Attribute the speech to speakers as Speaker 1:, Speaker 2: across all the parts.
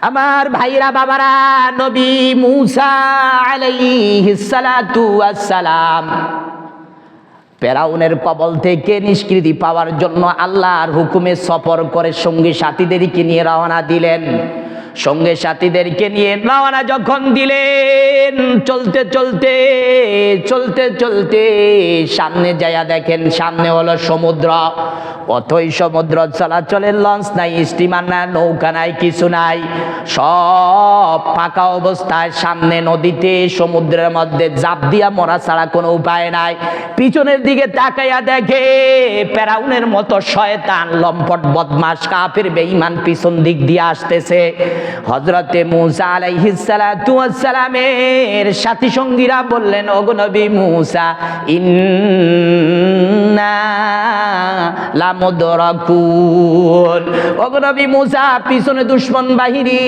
Speaker 1: আমার ভাইরা বাবারা, নবী মুসা সালাম পেরাউনের কবল থেকে নিষ্কৃতি পাওয়ার জন্য আল্লাহর হুকুমে সফর করে সঙ্গী সাথীদেরকে নিয়ে রওনা দিলেন। সঙ্গে সাথীদেরকে নিয়ে রওনা যখন দিলেন, চলতে চলতে চলতে চলতে, সামনে যায়া দেখেন, সামনে হলো সমুদ্র। অথই সমুদ্র চলাচলের লঞ্চ নাই, স্টিমার না নৌকা নাই, কিছু নাই। সব ফাঁকা অবস্থায় সামনে নদীতে, সমুদ্রের মধ্যে জাপ দিয়া মরা ছাড়া কোনো উপায় নাই। পিছনের দিকে তাকাইয়া দেখে প্যারাউনের মতো শয়তান, লম্পট বদমাস কাফের, বেঈমান পিছন দিক দিয়ে আসতেছে। হজরতে মুসা আলাইহিস সালাতু ওয়াস সাথী সঙ্গীরা বললেন, ওগো নবী মুসা, ইন্না লামুদরাকুন ওগো নবী মুসা, পিছনে দুশমন বাহিনী,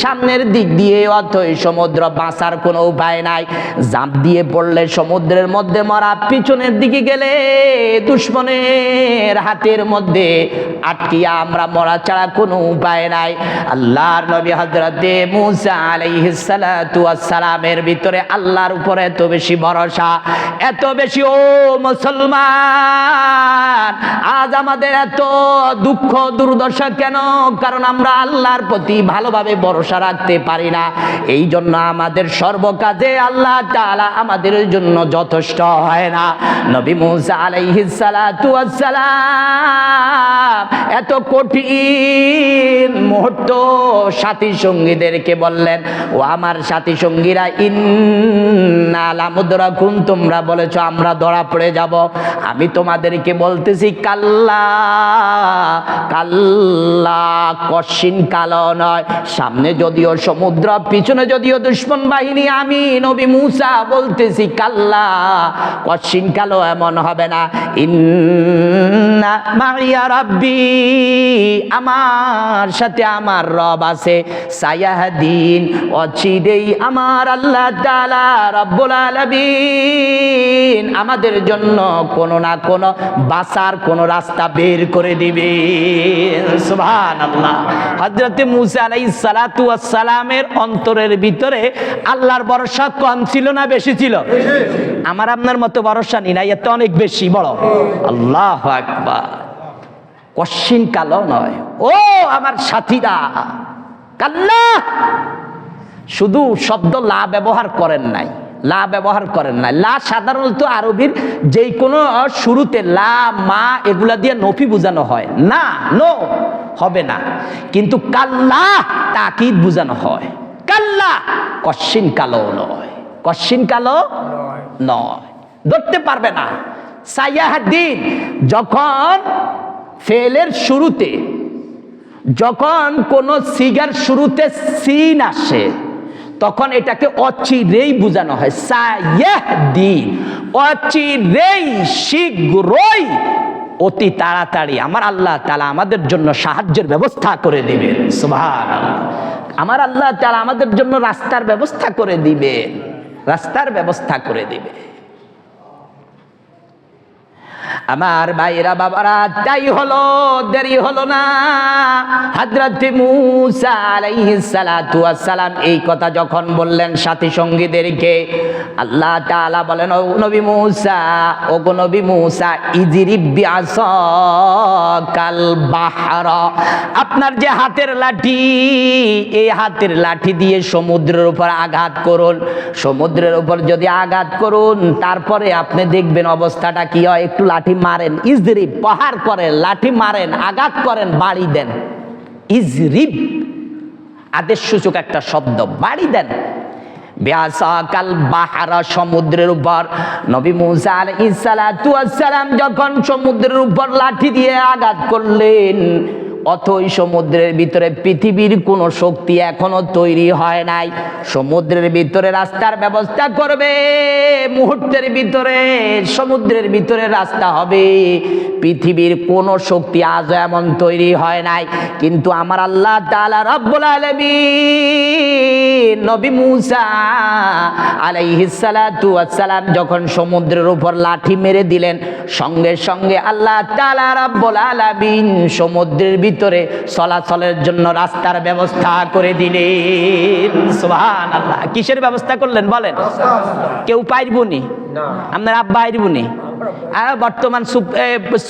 Speaker 1: সামনের দিক দিয়ে অথই সমুদ্র, বাঁচার কোনো উপায় নাই। জাঁপ দিয়ে পড়লে সমুদ্রের মধ্যে মরা, পিছনের দিকে গেলে দুশ্মনের হাতের মধ্যে আটকিয়া আমরা মরা ছাড়া কোনো উপায় নাই। আল্লাহর নবী হজরতে মুসা আলাইহিস সালাতু ওয়াস সালামের ভিতরে আল্লাহর উপরে এত বেশি ভরসা, এত বেশি, ও মুসলমান, আজ আমাদের এত দুঃখ, দুর্দশা কেন? কারণ আমরা আল্লাহর প্রতি ভালোভাবে ভরসা রাখতে পারি না। এই জন্য আমাদের সর্বকাজে আল্লাহ তাআলা আমাদের জন্য যথেষ্ট হয় না। নবী মুসা আলাইহিস সালাতু ওয়াস সালাম এত কঠিন মুহূর্ত সাথী সঙ্গীদেরকে বললেন, ও আমার সাথী সঙ্গীরা, ইন্না লামুদরাকুন, তোমরা বলেছ আমরা ধরা পড়ে যাব। আমি তোমাদেরকে বলতেছি, কাল্লা কাল্লা কশিন কালো নয়। সামনে যদিও সমুদ্র, পিছনে যদিও দুশ্মন বাহিনী, আমি নবী মুসা বলতেছি, কাল্লা কশিন কালো এমন হবে না। ইন্না মাইয়া রাব্বি, আমার সাথে আমার রব আছে সায়াহদিন, অচিরেই আমার আল্লাহ তাআলা রব্বুল আলামিন আমাদের জন্য কোনো না কোনো বাঁচার কোনো রাস্তা বের করে দিবে সুবহানাল্লাহ। হযরতে মুসা আলাইহিস সালাতু সালামের অন্তরের ভিতরে আল্লাহর ভরসা কম ছিল না বেশি ছিল? আমার আপনার মতো ভরসা নি না, এত অনেক বেশি, বড়। আল্লাহ আকবার। কশ্চিন কালো নয়। ও আমার সাথীরা! কাল্লা। শুধু শব্দ লা ব্যবহার করেন নাই, লা ব্যবহার করেন নাই। লা সাধারণত আরবির যে কোনো শুরুতে লা, মা এগুলা দিয়ে নফি বোঝানো হয়। না, নো, হবে না। কিন্তু কাল্লা, তাকিদ বোঝানো হয়। কাল্লা, কশ্চিন কালো নয়। কশ্চিন কালো নয়। ধরতে পারবে না। সাইয়াহাদ্দিন যখন ফেলের শুরুতে যখন কোন সিগার শুরুতে সিন আসে তখন এটাকে অচিরেই বোঝানো হয়। সায়াহদিন, অচিরেই শীঘ্রই, অতি তাড়াতাড়ি। আমার আল্লাহ তালা আমাদের জন্য সাহায্যের ব্যবস্থা করে দিবেন। সুবহান আমার আল্লাহ তালা আমাদের জন্য রাস্তার ব্যবস্থা করে দিবেন। রাস্তার ব্যবস্থা করে দিবে আমার ভাইরা বাবারা, তাই হলো, দেরি হলো না। হযরত মুসা আলাইহিস সালাতু সালাম এই কথা যখন বললেন সাথী সঙ্গীদেরকে, আল্লাহ তাআলা বলেন, ও নবী মুসা ও নবী মুসা, ইজরিব বিআসাকাল বাহরা। আপনার যে হাতের লাঠি, এই হাতের লাঠি দিয়ে সমুদ্রের উপর আঘাত করুন। সমুদ্রের উপর যদি আঘাত করুন, তারপরে আপনি দেখবেন অবস্থাটা কি হয়, একটু লাঠি মারেন, ইজরিব, পাহাড় করেন, লাঠি মারেন, আঘাত করেন, বাড়ি দেন। ইজরিব, আদেশ সূচক একটা শব্দ, বাড়ি দেন। ব্যাসাকাল বাহারা সমুদ্রের উপর। নবী মুসা আলাইহিস সালাম যখন সমুদ্রের উপর লাঠি দিয়ে আঘাত করলেন অথই সমুদ্রের ভিতরে পৃথিবীর কোনো শক্তি এখনও তৈরি হয় নাই। সমুদ্রের ভিতরে রাস্তার ব্যবস্থা করবে, মুহূর্তের ভিতরে সমুদ্রের ভিতরে রাস্তা হবে। পৃথিবীর কোনো শক্তি আজও এমন তৈরি হয় নাই। কিন্তু আমার আল্লাহ তালা রব্বুল আলামিন নবী মুসা আলাইহিসসালাতু ওয়াসসালাম যখন সমুদ্রের উপর লাঠি মেরে দিলেন সঙ্গে সঙ্গে আল্লাহ তাআলা রাব্বুল আলামিন সমুদ্রের ভিতরে চলাচলের জন্য রাস্তার ব্যবস্থা করে দিলেন। সুবহানাল্লাহ। কিসের ব্যবস্থা করলেন বলেন? কেউ পাইরবনি? আপনার আব্বা পাইরবনি? আর বর্তমান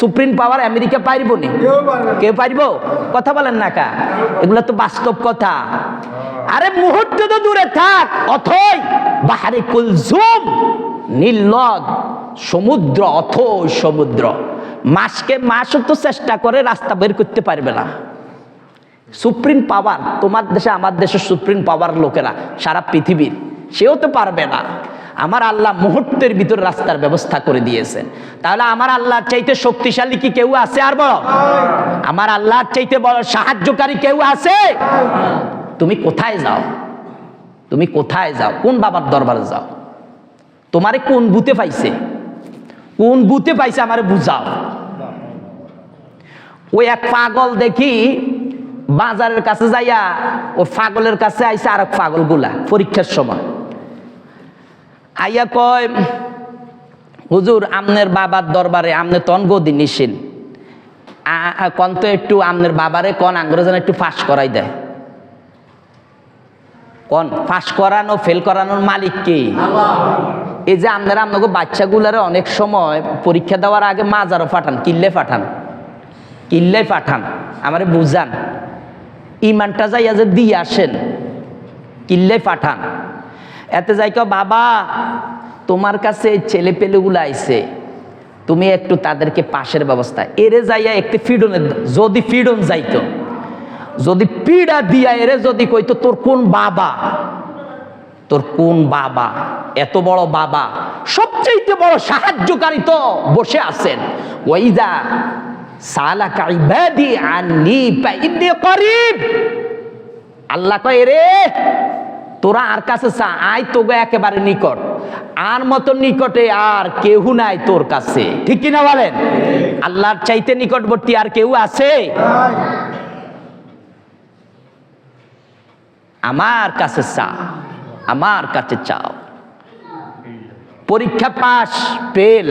Speaker 1: সুপ্রিম পাওয়ার আমেরিকা পাইরবনি? কেউ পারব কথা বলেন না কা। এগুলো তো বাস্তব কথা। আরে মুহূর্ত তো দূরে থাক অথই বাহারে কুলজুম নীলনদ সমুদ্র অথই সমুদ্র। মাসকে মাসও তো চেষ্টা করে রাস্তা বের করতে পারবে না। সুপ্রিম পাওয়ার তোমার দেশে আমার দেশের সুপ্রিম পাওয়ার লোকেরা সারা পৃথিবীর সেও তো পারবে না। আমার আল্লাহ মুহূর্তের ভিতর রাস্তার ব্যবস্থা করে দিয়েছেন। তাহলে আমার আল্লাহর চাইতে শক্তিশালী কি কেউ আছে আর বড় আমার আল্লাহর চাইতে বড় সাহায্যকারী কেউ আছে? তুমি কোথায় যাও? তুমি কোথায় যাও? কোন বাবার দরবারে যাও? তোমারে কোন বুতে পাইছে? কোন বুতে পাইছে আমারে বুঝাও। ওই এক পাগল দেখি বাজারের কাছে যাইয়া, ও পাগলের কাছে আইসে আর এক পাগলগুলা পরীক্ষার সময়। আইয়া কয়, হুজুর, আমনের বাবার দরবারে আমনে তন গদি আ- কন তো একটু আমনের বাবারে কন আঙ্গুরে একটু ফাঁস করাই দেয়। কন? ফাঁস করানো, ফেল করানোর মালিক কে? এই যে আপনারা আপনাকে বাচ্চাগুলারে অনেক সময় পরীক্ষা দেওয়ার আগে মাজারও পাঠান, কিল্লে পাঠান। কিল্লে পাঠান, আমারে বুঝান। ইমানটা যাইয়া যে দিয়ে আসেন, কিল্লে পাঠান। এতে যাই কেউ বাবা, তোমার কাছে ছেলে পেলেগুলো আইছে, তুমি একটু তাদেরকে পাশের ব্যবস্থা এরে যাইয়া একটি ফিডনের, যদি ফিডন যাইতো যদি পিড়া দিয়া এরে যদি কইতো তোর কোন বাবা? তোর কোন বাবা? এত বড় বাবা? সবচেয়ে বড় সাহায্যকারী তো বসে আছেন। ওইদা সালাকা ইবাদি আন্নি ফাইন্নি করিব। আল্লাহ কয় রে তোরা আর কাছে চা, আয় তোগে একেবারে নিকট। আর মতো নিকটে আর কেউ নাই তোর কাছে। ঠিক কিনা বলেন? আল্লাহর চাইতে নিকটবর্তী আর কেউ আছে? আমার কাছে চা আমার কাছে চাও। পরীক্ষা পাস পেল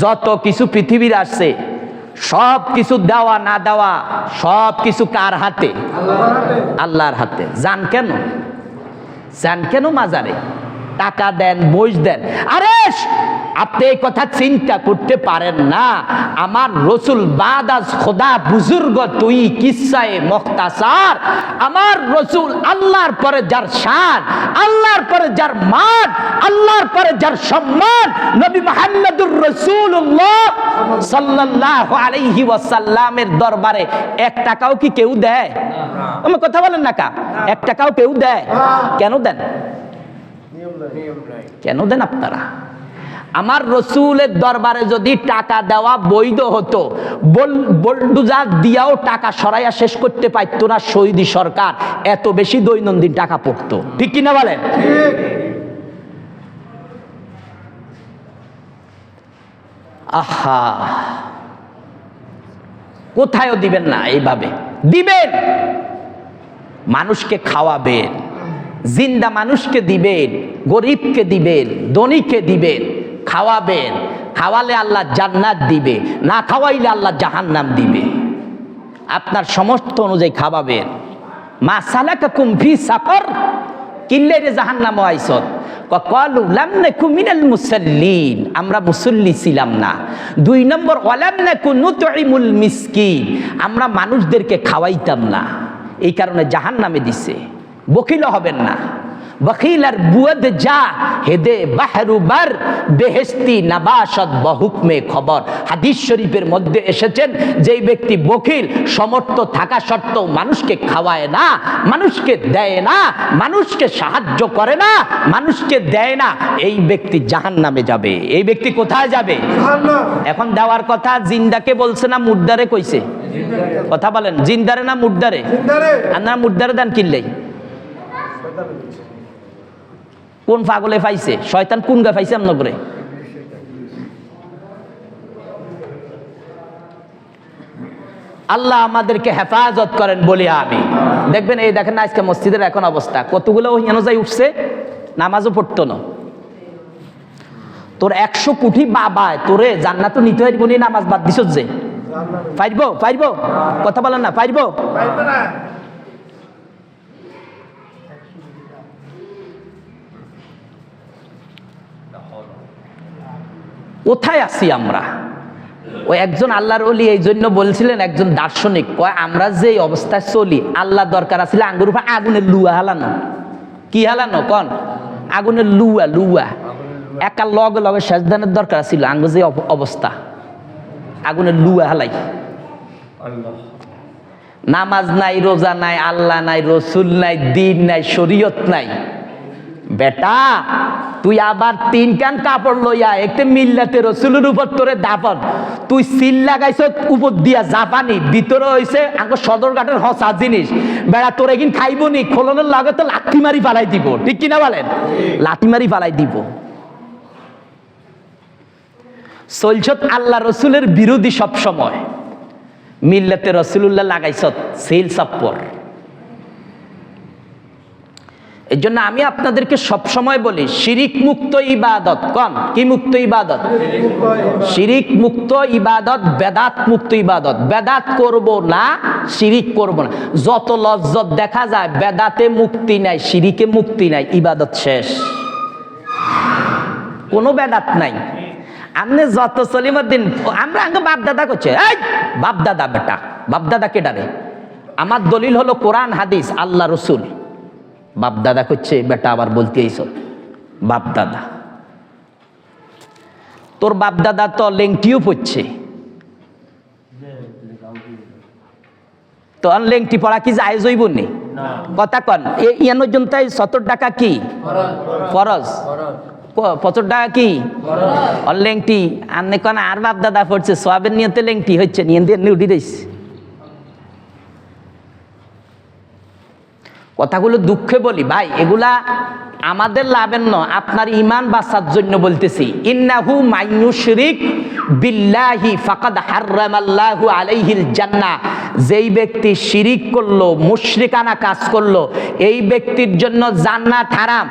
Speaker 1: যত কিছু পৃথিবীর আসছে, সব কিছু দেওয়া, না দেওয়া, সব কিছু কার হাতে? আল্লাহর হাতে। জান কেন? যান কেন মাজারে? টাকা দেন, বইস দেন। আরে আপনি এই কথা চিন্তা করতে পারেন না। আমার রসুল বাদাস খোদা বুজুর্গ, তুই কিসায়ে মখতাসার। আমার রসুল আল্লাহর পরে যার শান, আল্লাহর পরে যার মান, আল্লাহর পরে যার সম্মান, নবী মোহাম্মদুর রসুল্লাহ আলাইহি ওয়াসাল্লামের দরবারে এক টাকাও কি কেউ দেয়? আমার কথা বলেন না কা? এক টাকাও কেউ দেয়? কেন দেন? কেন দেন আপনারা? আমার রসুলের দরবারে যদি টাকা দেওয়া বৈধ হতো বোল্ডুজার দিয়াও টাকা সরাইয়া শেষ করতে পারতো না সৌদি সরকার। এত বেশি দৈনন্দিন টাকা পড়তো। ঠিক কিনা বলেন? আহা। কোথায়ও দিবেন না এইভাবে। দিবেন। মানুষকে খাওয়াবেন। জিন্দা মানুষকে দিবেন, গরিবকে দিবেন, ধনীকে দিবেন। খাওয়াবেন। খাওয়ালে আল্লাহ জান্নাত দিবে। না খাওয়াইলে আল্লাহ জাহান্নাম দিবে। আপনার সমস্ত অনুযায়ী খাওয়াবেন। মা সালাকা সাকর কিল্লে রে জাহান্নাম আইসত। আমরা মুসল্লি ছিলাম না। দুই নম্বর মিসকিন, আমরা মানুষদেরকে খাওয়াইতাম না। এই কারণে জাহান্নামে দিছে। বকিল হবেন না। বকিল আর বুয়দ যা হেদে বাহরুবার বেহেস্তি নাবাসত বহুকমে খবর। হাদিস শরীফের মধ্যে এসেছেন যেই ব্যক্তি বকিল সমর্থ থাকা সত্ত্বেও মানুষকে খাওয়ায় না মানুষকে দেয় না মানুষকে সাহায্য করে না মানুষকে দেয় না এই ব্যক্তি জাহান নামে যাবে। এই ব্যক্তি কোথায় যাবে? এখন দেওয়ার কথা জিন্দাকে বলছে না মুদ্দারে কইছে? কথা বলেন জিন্দারে না মুদ্দারে আর না মুদ্দারে দেন কিনলেই? কোন পাগলে পাইছে? শয়তান কোন গা পাইছে আমন করে আল্লাহ আমাদেরকে হেফাজত করেন বলি আমি। দেখবেন এই দেখেন আজকে মসজিদের এখন অবস্থা। কতগুলো হেন যাই উঠছে? নামাজও পড়তো না। তোর একশো কোটি বাবা, তোরে জান্নাত নিতে পারব নি, নামাজ বাদ দিছ যে। পারব পারব কথা বলেন না পারব কোথায় আছি আমরা? ওই একজন আল্লাহর অলি এই জন্য বলছিলেন, একজন দার্শনিক, কয়, আমরা যে অবস্থায় চলি আল্লাহ দরকার আছিল আঙ্গুর উপর আগুনের লুয়া হালানো। কি হালানো? কন? আগুনের লুয়া লুয়া। একা লগে লগে শেষদানের দরকার ছিল, আঙ্গুর যে অবস্থা। আগুনের লুয়া হালাই। নামাজ নাই, রোজা নাই, আল্লাহ নাই, রসুল নাই, দিন নাই, শরীয়ত নাই। বেটা, তুই আবার তিন কান কাপড় লইয়া একটু মিল্লাতে রসুলের উপর তোরে দাপন তুই সিল লাগাইছ, উপর দিয়া জাপানি, ভিতরে হইছে আঙ্ক সদরঘাটের হসা জিনিস। বেড়া, তোরে কিন খাইব নি, খোলনের লাগে তো লাথি মারি ফালাই দিব, ঠিক কিনা বলেন? লাথি মারি ফালাই দিব। চলছত আল্লাহ রসুলের বিরোধী সব সময় মিল্লাতে রসুল্লাহ লাগাইছত, সেল সাপ্পর। এই জন্য আমি আপনাদেরকে সব সময় বলি, শিরিক মুক্ত ইবাদত কন কি মুক্ত ইবাদত? শিরিক মুক্ত ইবাদত, বেদাত মুক্ত ইবাদত। বেদাত করব না, শিরিক করব না। যত লজ্জত দেখা যায়, বেদাতে মুক্তি নাই, শিরিকে মুক্তি নাই, ইবাদত শেষ। কোনো বেদাত নাই। আপনি যত সলিমার দিন আমরা আঙ্গ বাপ দাদা করছে। এই বাপ দাদা বেটা বাপ দাদা কেডারে আমার দলিল হলো কোরআন, হাদিস, আল্লাহ রসুল। বাপ দাদা করছে বেটা আবার বলতে এইসব বাপ দাদা। তোর বাপ দাদা তো লেংটিও পড়ছে। তো আর লেংটি পড়া কি যায় জৈব নি? কথা কন ইয়ানোর জন্য তাই সত্তর টাকা কি? ফরজ। পঁচাত্তর টাকা কি? লেংটি আর কন আর বাপ দাদা পড়ছে সোয়াবের নিয়ে লেংটি হচ্ছে নিয়ে দিয়ে উঠি দিয়েছে কথাগুলো দুঃখে বলি, ভাই, এগুলা আমাদের লাভের ন আপনার ইমান বাঁচার জন্য বলতেছি। ইন্নাহু মাইনুশরিক বিল্লাহি ফাকাদ হাররামাল্লাহু আলাইহিল জান্নাহ। যেই ব্যক্তি শিরিক করল, মুশরিকানা কাজ করল, এই ব্যক্তির জন্য জান্নাত হারাম।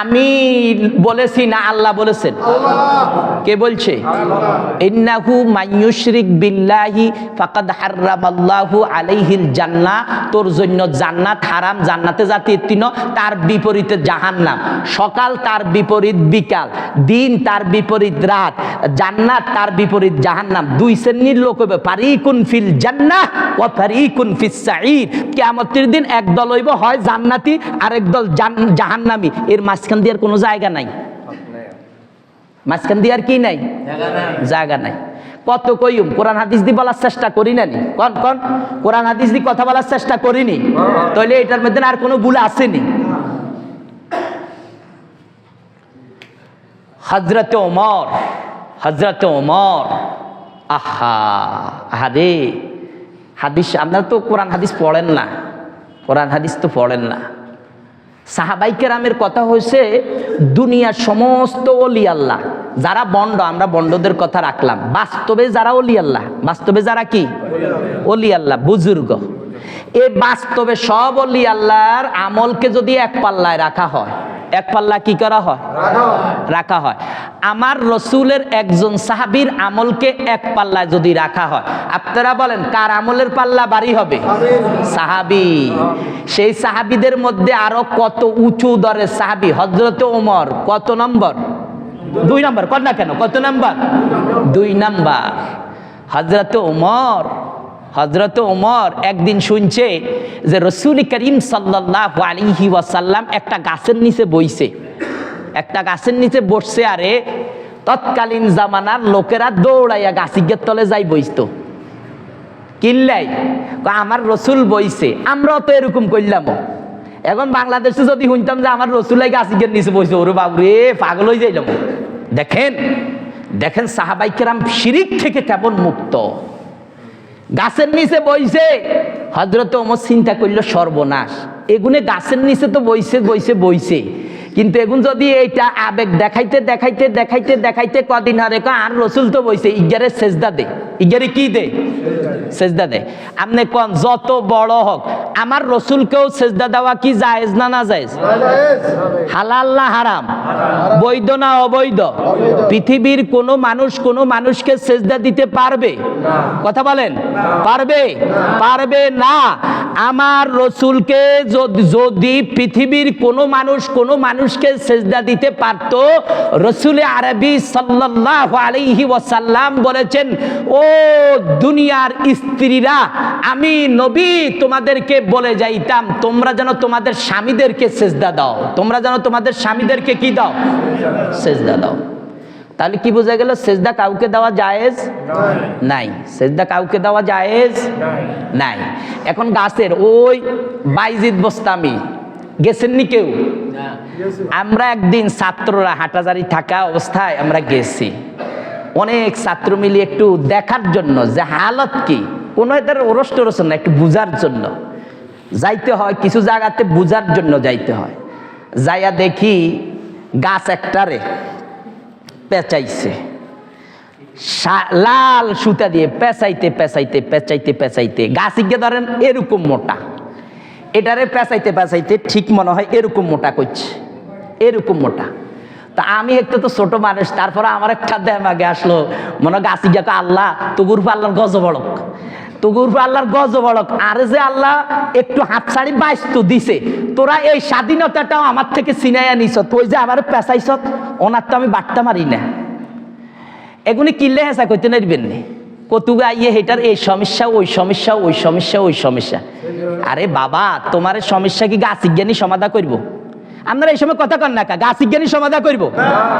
Speaker 1: আমি বলেছি না আল্লাহ বলেছেন? কে বলছে? ইন্নাহু মাইনু মাইয়ুশরিক বিল্লাহি ফাকাদ হাররামাল্লাহু আলাইহিল জান্নাহ। তোর জন্য জান্নাত হারাম, জান্নাতে জাতি তিন তার বিপরীতে জাহান্নাম। সকাল তার বিপরীত বিকাল। দিন তার বিপরীত রাত। জান্নাত তার বিপরীত জাহান্নাম। দুই শ্রেণির লোক হবে ফারিকুন ফিল জান্নাহ ওয়া ফারিকুন ফিস সাঈর কিয়ামতের দিন এক দল হইব হয় জান্নাতি আরেক দল জান- জাহান্নামী। এর মাঝখান দিয়ে আর কোনো জায়গা নাই। মাঝখান দিয়ে আর কি নাই। জায়গা নাই। কত কইম? কোরআন হাদিস দি বলার চেষ্টা করি না নি? কন কন? কোরআন হাদিস দি কথা বলার চেষ্টা করিনি তাহলে এটার মধ্যে আর কোনো ভুল আসেনি হজরতে ওমর হজরতে ওমর, আহা, আহারে, হাদিস আপনারা তো কোরআন হাদিস পড়েন না। কোরআন হাদিস তো পড়েন না। সাহাবাই কেরামের কথা হয়েছে দুনিয়ার সমস্ত অলি আল্লাহ। যারা বন্ড, আমরা বন্ডদের কথা রাখলাম। বাস্তবে যারা অলি আল্লাহ, বাস্তবে যারা কি? অলি আল্লাহ, বুজুর্গ। এ বাস্তবে সব অলি আল্লাহর আমলকে যদি এক পাল্লায় রাখা হয় এক পাল্লা কি করা হয়? রাখা হয়। আমার রসুলের একজন সাহাবীর আমলকে এক পাল্লায় যদি রাখা হয় আপনারা বলেন কার আমলের পাল্লা বাড়ি হবে? সাহাবি। সেই সাহাবিদের মধ্যে আরও কত উঁচু দরের সাহাবি? হজরত ওমর কত নম্বর? দুই নম্বর কর না কেন? কত নম্বর? দুই নম্বর। হজরত ওমর হজরত ওমর একদিন শুনছে যে রসুল করিম সাল্লাহ আলিহি ওয়াসাল্লাম একটা গাছের নিচে বইছে। একটা গাছের নিচে বসছে আরে তৎকালীন জামানার লোকেরা দৌড়াইয়া গাছিগের তলে যাই বইতো কিনলাই আমার রসুল বইছে, আমরাও তো এরকম করলাম এখন বাংলাদেশে যদি শুনতাম যে আমার রসুল এই গাছিগের নিচে বইছে, ওরে বাবু রে পাগল হয়ে যাইলাম। দেখেন দেখেন সাহাবাইকেরাম শিরিক থেকে কেমন মুক্ত। গাছের নিচে বইছে। হজরত ওমর চিন্তা করল সর্বনাশ। এগুনে গাছের নিচে তো বইছে বইছে বইছে। কিন্তু এখন যদি এইটা আবেগ দেখাইতে দেখাইতে দেখাইতে দেখাইতে কদিন হারে আর রসুল তো বইছে ইগারে সেজদা দে। ইগারে কি দে? সেজদা দে। আপনি কোন, যত বড় হোক, আমার রসুলকেও সেজদা দেওয়া কি জায়েজ না না জায়েজ? হালাল না হারাম? বৈধ না অবৈধ? পৃথিবীর কোনো মানুষ কোনো মানুষকে সেজদা দিতে পারবে? কথা বলেন? পারবে? পারবে না। আমার রসুলকে যদি পৃথিবীর কোনো মানুষ কোনো মানুষকে সেজদা দিতে পারত। রসুল আরবি সাল্লাল্লাহু আলাইহি ওয়াসাল্লাম বলেছেন, ও দুনিয়ার স্ত্রীরা, আমি নবী তোমাদেরকে বলে যাইতাম, তোমরা যেন তোমাদের স্বামীদেরকে সেজদা দাও। তোমরা যেন তোমাদের স্বামীদেরকে কি দাও? সেজদা দাও। তাহলে কি বোঝা গেল, সেজদা কাউকে দেওয়া জায়েজ? নাই। সেজদা কাউকে দেওয়া জায়েজ? নাই। এখন গাছের ওই বাইজিদ বস্তামি, গেছেননি কেউ? আমরা একদিন ছাত্ররা হাঁটাজারি থাকা অবস্থায় আমরা গেছি। অনেক ছাত্র মিলে একটু দেখার জন্য যে হালত কি? কোনো এদের ওরস টরস না একটু বুঝার জন্য। যাইতে হয় কিছু জায়গাতে বুঝার জন্য যাইতে হয়। যাইয়া দেখি গাছ একটারে পেঁচাইছে। লাল সুতা দিয়ে পেঁচাইতে পেঁচাইতে পেঁচাইতে পেঁচাইতে। গাছিকে ধরেন এরকম মোটা। এটারে পেঁচাইতে পেঁচাইতে ঠিক মনে হয় এরকম মোটা করছে। এরকম মোটা। তা আমি একটু তো ছোট মানুষ, তারপরে আমার একটা দেমাগে আসলো, মনে গাছি গিয়ে আল্লাহ, তুগুর আল্লাহর গজ বড়ক তুগুর আল্লাহর গজ বড়ক আর যে আল্লাহ একটু হাত ছাড়ি বাইশ তো দিছে, তোরা এই স্বাধীনতাটাও আমার থেকে চিনাইয়া নিছ, তুই যে আমার পেঁচাইছ, ওনার তো আমি বাট্টা মারি না। এগুলি কিনলে হেসা করতে নারবেন নি? কতুকে আইয়ে হেটার, এই সমস্যা, ওই সমস্যা ওই সমস্যা ওই সমস্যা। আরে বাবা, তোমার সমস্যা কি গাছ জ্ঞানী সমাধা করব? আপনারা এই সময় কথা কন না গাছ জ্ঞানী সমাধা করব?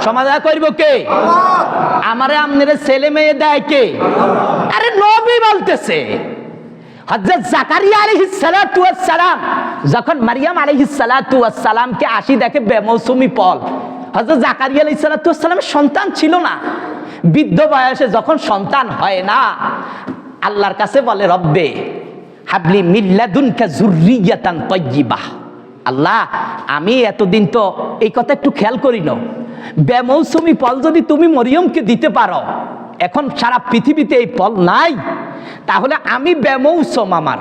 Speaker 1: সমাধা করব কে? আমারে আপনার ছেলে মেয়ে দেয় কে? আরে নবী বলতেছে জাকারিয়া সালাম যখন মারিয়াম আলাইহিস সালামকে আসি দেখে বেমৌসুমি ফল হযরত জাকারিয়া আলাইহিস সালাতু সালামের সন্তান ছিল না। বৃদ্ধ বয়সে যখন সন্তান হয় না, আল্লাহর কাছে বলে, রব্বে, হাবলি মিল্লাদুনকা আল্লাহ, আমি এতদিন তো এই কথা একটু খেয়াল করি না বেমৌসুমি ফল যদি তুমি মরিয়মকে দিতে পারো, এখন সারা পৃথিবীতে এই ফল নাই, তাহলে আমি বেমৌসম আমার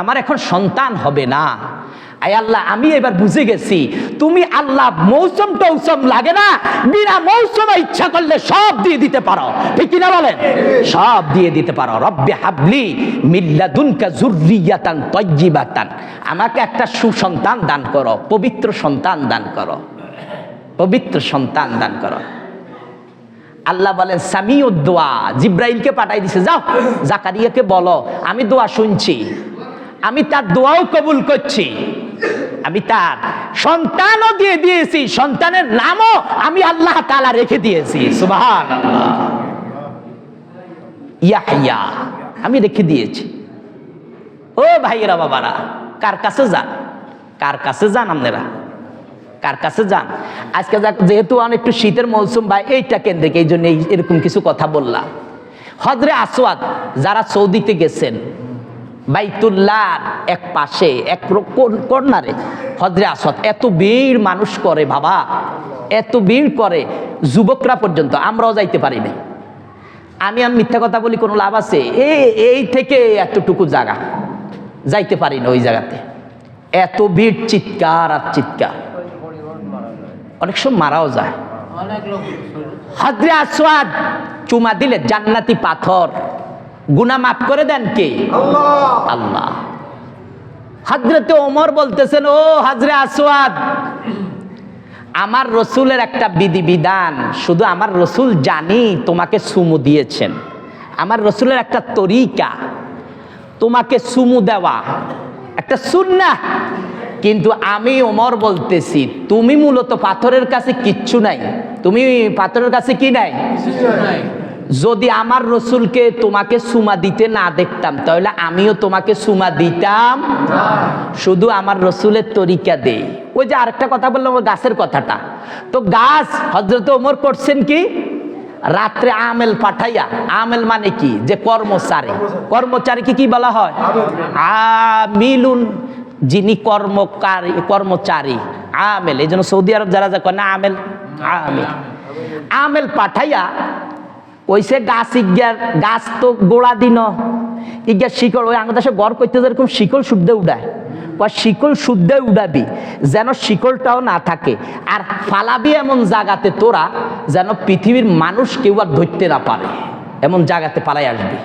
Speaker 1: আমার এখন সন্তান হবে না। আয় আল্লাহ, আমি এবার বুঝে গেছি, তুমি আল্লাহ মৌসুম টৌসম লাগে না, বিনা মৌসুমে ইচ্ছা করলে সব দিয়ে দিতে পারো। ঠিক কিনা বলেন? সব দিয়ে দিতে পারো। রব্বে হাবলি মিল্লাদুনকা জুররিয়াতান তজ্জিবাতান আমাকে একটা সুসন্তান দান করো, পবিত্র সন্তান দান করো। পবিত্র সন্তান দান করো। আল্লাহ বলেন সামি দোয়া। জিব্রাইলকে পাঠাই দিছে, যাও, জাকারিয়াকে বলো, আমি দোয়া শুনছি। আমি তার দোয়াও কবুল করছি। আমি তার সন্তানও দিয়ে দিয়েছি। সন্তানের নামও আমি আল্লাহ তাআলা রেখে দিয়েছি। সুবহান ইয়াহিয়া আমি রেখে দিয়েছি। ও ভাইয়েরা বাবারা, কার কাছে যান? কার কাছে যান আপনারা? কার কাছে যান? আজকে যেহেতু অনেক একটু শীতের মৌসুম বা এইটা কেন্দ্রিক, এই জন্য এরকম কিছু কথা বললাম। হজরে আসওয়াদ, যারা সৌদিতে গেছেন বাইতুল্লাহ এক পাশে, এক কর্নারে? হজরে আসওয়াদ এত ভিড় মানুষ করে বাবা, এত ভিড় করে যুবকরা পর্যন্ত, আমরাও যাইতে পারি না আমি আর মিথ্যা কথা বলি, কোনো লাভ আছে? এই এই থেকে এতটুকু জায়গা, যাইতে পারি না ওই জায়গাতে। এত ভিড়, চিৎকার আর চিৎকার। অনেক সময় মারাও যায়। হজরে আসওয়াদ চুমা দিলে জান্নাতি পাথর। গুনা মাফ করে দেন কে? আল্লাহ। হজরতে ওমর বলতেছেন ও হজরে আসওয়াদ আমার রসুলের একটা বিধিবিধান শুধু আমার রসুল জানি তোমাকে সুমু দিয়েছেন। আমার রসুলের একটা তরিকা তোমাকে সুমু দেওয়া একটা সুন্না কিন্তু আমি ওমর বলতেছি তুমি মূলত পাথরের কাছে কিচ্ছু নাই। তুমি পাথরের কাছে কি নাই। যদি আমার রসুলকে তোমাকে সুমা দিতে না দেখতাম, তাহলে আমিও তোমাকে সুমা দিতাম। শুধু আমার রসুলের তরিকা দেই ওই যে আরেকটা কথা বললাম গাছের কথাটা। তো গাছ হজরত ওমর করছেন কি? রাত্রে আমেল পাঠাইয়া, আমেল মানে কি? যে কর্মচারী। কর্মচারীকে কি বলা হয়? আমিলুন, যিনি কর্মকারী, কর্মচারী। আমেল। এই জন্য সৌদি আরব যারা যা করে না, আমেল। আমেল। আমেল পাঠাইয়া ওইসে গাছ ইজ্ঞার গাছ তো গোড়া দিন। ইজ্ঞার শিকড় ওই আঙ্গদাসে গড় করতে যেরকম শিকল শুদ্ধে উড়ায়। বা শিকল শুদ্ধে উড়াবি যেন শিকলটাও না থাকে। আর ফালাবি এমন জায়গাতে তোরা যেন পৃথিবীর মানুষ কেউ আর ধরতে না পারে। এমন জায়গাতে পালাই আসবি।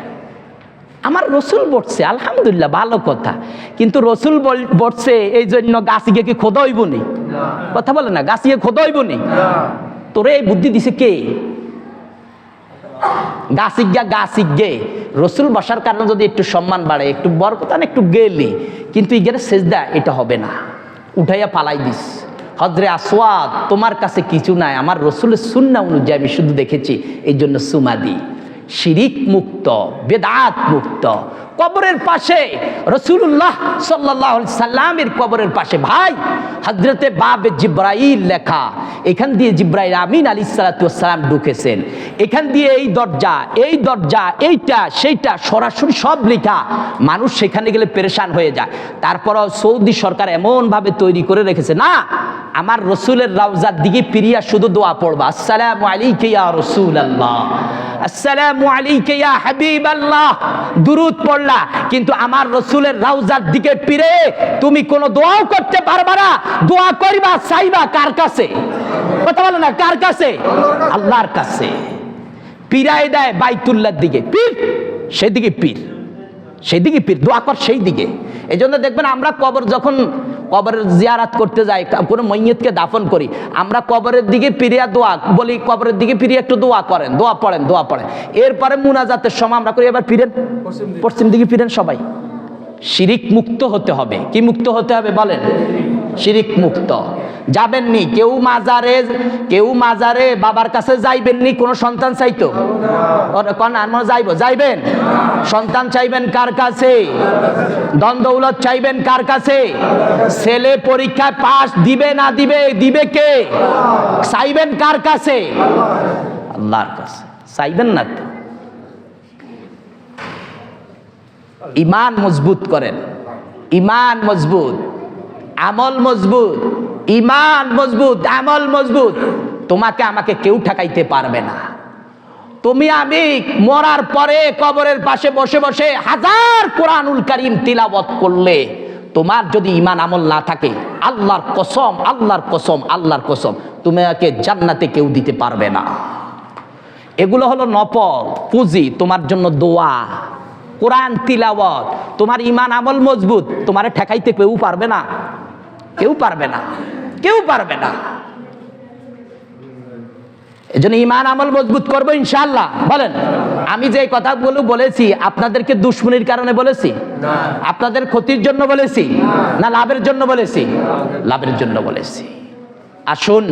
Speaker 1: আমার রসুল বটছে আলহামদুলিল্লাহ ভালো কথা। কিন্তু রসুল বটছে এই জন্য গাছ গাছিকে কি খোদা হইব নি কথা বলে না গাছিকে খোদা হইব নি। তোরে এই বুদ্ধি দিছে কে? গাছিজ্ঞা গাছিজ্ঞে রসুল বসার কারণে যদি একটু সম্মান বাড়ে, একটু বরকতান, একটু গেলি, কিন্তু ইগের সেজদা এটা হবে না। উঠাইয়া পালাই দিস। হজরে আসওয়াদ, তোমার কাছে কিছু নাই। আমার রসুলের সুন্না অনুযায়ী আমি শুধু দেখেছি এই জন্য সুমা দিই শিরিক মুক্ত, বেদাত মুক্ত। কবরের পাশে রসুল্লাহ সাল্লাহ সাল্লামের কবরের পাশে ভাই হজরতে বাবে জিব্রাইল লেখা, এখান দিয়ে জিব্রাইল আমিন আলী সালাতাম ঢুকেছেন। এখান দিয়ে এই দরজা এই দরজা, এইটা, সেইটা সরাসরি সব লেখা, মানুষ সেখানে গেলে পেরেশান হয়ে যায়। তারপরও সৌদি সরকার এমনভাবে তৈরি করে রেখেছে, না, আমার রসুলের রাউজার দিকে পিরিয়া শুধু দোয়া পড়বা। আসসালামু আলাইকা ইয়া রসুল আল্লাহ আসসালামু আলাইকা ইয়া হাবিব আল্লাহ দুরুদ পড়লা, কিন্তু আমার রসুলের রাউজার দিকে পিরে তুমি কোনো দোয়াও করতে পারবা না। দোয়া করিবা, চাইবা কার কাছে? কথা বলো না, কার কাছে? আল্লাহর কাছে। পিরাই দেয় বাইতুল্লার দিকে, পীর, সেদিকে পীর সেদিকে পীর, দোয়া কর সেই দিকে এই জন্য দেখবেন আমরা কবর যখন কবরের জিয়ারাত করতে যাই কোনো মৈয়তকে দাফন করি। আমরা কবরের দিকে ফিরিয়া দোয়া বলি কবরের দিকে ফিরিয়ে একটু দোয়া করেন দোয়া পড়েন দোয়া পড়েন। এরপরে মুনাজাতের সময় আমরা করি এবার ফিরেন। পশ্চিম দিকে ফিরেন সবাই। শিরিক মুক্ত হতে হবে। কি মুক্ত হতে হবে বলেন? শিরিক মুক্ত যাবেননি, কেউ মাজারে কেউ মাজারে বাবার কাছে যাইবেননি, কোনো সন্তান চাইতো? যাইবো, যাইবেন? সন্তান চাইবেন কার কাছে? দন দৌলত চাইবেন কার কাছে? ছেলে পরীক্ষায় পাস দিবে না দিবে দিবে কে? চাইবেন কার কাছে? আল্লাহর কাছে। চাইবেন না তো? ইমান মজবুত করেন। ইমান মজবুত। আমল মজবুত ইমান মজবুত, আমল মজবুত। তোমাকে আমাকে কেউ ঠেকাইতে পারবে না। তুমি আমি মরার পরে কবরের পাশে বসে বসে হাজার কোরআনুল করিম তিলাবত করলে তোমার যদি ইমান আমল না থাকে, আল্লাহর কসম আল্লাহর কসম আল্লাহর কসম, তোমাকে জান্নাতে কেউ দিতে পারবে না। এগুলো হলো নফল, পুঁজি, তোমার জন্য দোয়া, কোরআন তিলাওয়াত। তোমার ইমান আমল মজবুত, তোমারে ঠেকাইতে কেউ পারবে না। কেউ পারবে না। কেউ পারবে না। এজন্য ইমান আমল মজবুত করব ইনশাল্লাহ বলেন, আমি যে কথাগুলো বলেছি, আপনাদেরকে দুশ্মনির কারণে বলেছি? আপনাদের ক্ষতির জন্য বলেছি? না লাভের জন্য বলেছি? লাভের জন্য বলেছি। আসুন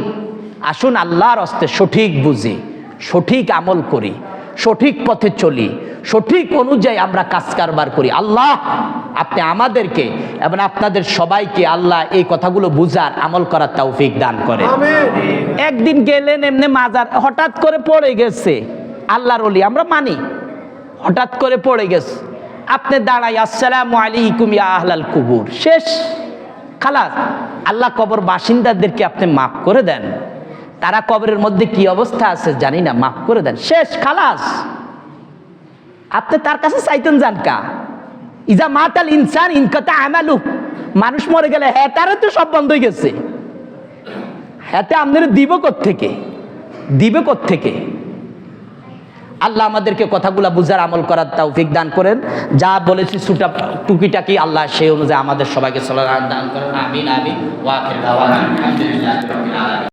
Speaker 1: আসুন আল্লাহর হস্তে সঠিক বুঝি, সঠিক আমল করি। সঠিক পথে চলি। সঠিক অনুযায়ী আমরা কাজ কারবার করি। আল্লাহ আপনি আমাদেরকে এবং আপনাদের সবাইকে আল্লাহ এই কথাগুলো বুঝার আমল করার তৌফিক দান করে একদিন গেলেন এমনি মাজার হঠাৎ করে পড়ে গেছে। আল্লাহর অলি আমরা মানি। হঠাৎ করে পড়ে গেছে। আপনি দাঁড়াই আসসালামু আলাইকুম ইয়া আহলাল কুবুর। শেষ। খালাস। আল্লাহ কবর বাসিন্দাদেরকে আপনি মাফ করে দেন। তারা কবরের মধ্যে কি অবস্থা আছে জানি না, মাফ করে দেন। শেষ, খালাস। আপনি তার কাছে চাইতেন যান কা? ইজা মাতাল ইনসান ইনকাতা আমালু। মানুষ মরে গেলে হ্যাঁ তো সব বন্ধ হয়ে গেছে। হাতে আপনার দিব থেকে দিবে থেকে আল্লাহ আমাদেরকে কথাগুলা বুঝার আমল করার তৌফিক দান করেন। যা বলেছি সুটা টুকিটাকি আল্লাহ সেই অনুযায়ী আমাদের সবাইকে সলার দান করেন। আমিন আমিন।